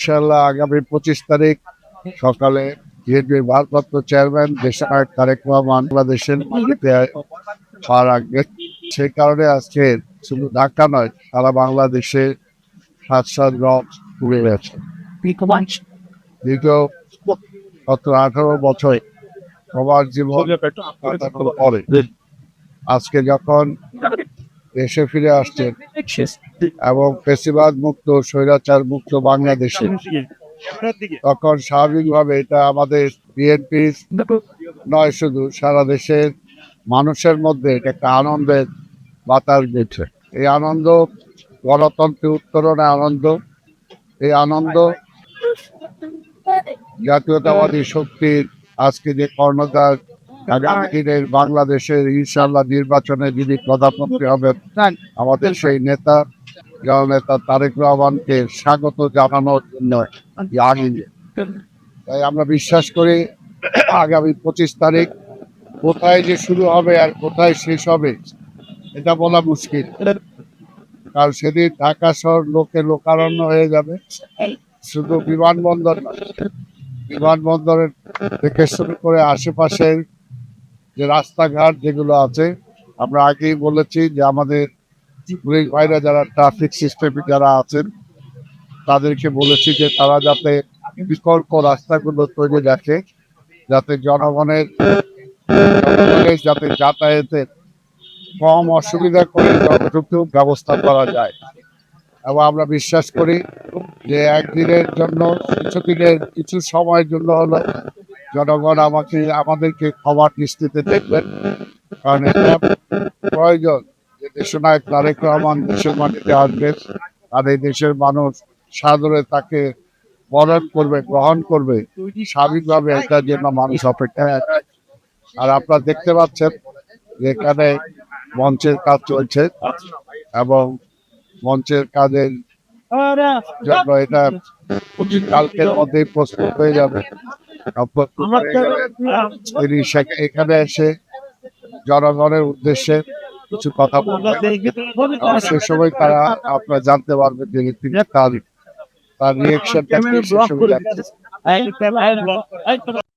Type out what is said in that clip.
ইনশাল্লাহ আগামী পঁচিশ তারিখ সকালে বিএনপির ভারপ্রাপ্ত চেয়ারম্যান দেশনায়ক তারেক রহমান বাংলাদেশের পা রাখবেন। সেই কারণে আজকে শুধু ঢাকা নয় সারা বাংলাদেশে সাত সাত রথ ঘুরে গেছে। দীর্ঘ সতেরো আঠারো বছর সবার জীবন পরে আজকে যখন দেশে ফিরে আসছেন এবং ফেসিবাদ মুক্ত স্বৈরাচার মুক্ত বাংলাদেশে। তখন স্বাভাবিকভাবে এটা আমাদের বিএনপি নয় শুধু সারা দেশের মানুষের মধ্যে এটা একটা আনন্দের বাতাস দিচ্ছে। এই আনন্দ গণতন্ত্রের উত্তরণে আনন্দ। এই আনন্দ জাতীয়তাবাদী শক্তির আজকে যে কর্ণধার আগামী দিনের বাংলাদেশের ইনশাল্লাহ নির্বাচনে যিনি প্রধানমন্ত্রী হবেন আমাদের সেই নেতা নেতা তারেক রহমানকে স্বাগত জানানোর জন্য তাই আমরা বিশ্বাস করি আগামী পঁচিশ তারিখ কোথায় যে শুরু হবে আর কোথায় শেষ হবে এটা বলা মুশকিল। কারণ সেদিন ঢাকা শহর লোকে লোকারণ্য হয়ে যাবে। শুধু বিমানবন্দর বিমানবন্দরের থেকে শুরু করে আশেপাশের যে রাস্তাঘাট যেগুলো আছে, আমরা আগেই বলেছি যে আমাদের পুলিশ ভাইরা যারা ট্রাফিক সিস্টেমে যারা আছেন, তাদেরকে বলেছি যে তারা যাতে বিকল্প রাস্তাগুলো তৈরি রাখে যাতে জনগণের যাতে যাতায়াতের কম অসুবিধা করে যতটুকু ব্যবস্থা করা যায়। এবং আমরা বিশ্বাস করি যে একদিনের জন্য, কিছুদিনের, কিছু সময়ের জন্য হলো জনগণ আমাকে, আমাদেরকে ক্ষমার দৃষ্টিতে দেখবেন। কারণ এটা প্রয়োজন যে দেশনায়ক তারেক রহমান দেশের মাটিতে আসবেন। আর এই দেশের মানুষ সাদরে তাকে বরণ করবে, গ্রহণ করবে, স্বাভাবিকভাবে এটার জন্য মানুষ অপেক্ষায় আর আপনারা দেখতে পাচ্ছেন এখানে মঞ্চের কাজ চলছে এবং মঞ্চের কাজের জন্য এটা কালকের মধ্যেই প্রস্তুত হয়ে যাবে। তিনি এখানে এসে জনগণের উদ্দেশ্যে কিছু কথা বলবেন। সে সময় তারা আপনারা জানতে পারবেন যে তিনি তার তার রিয়েকশনটা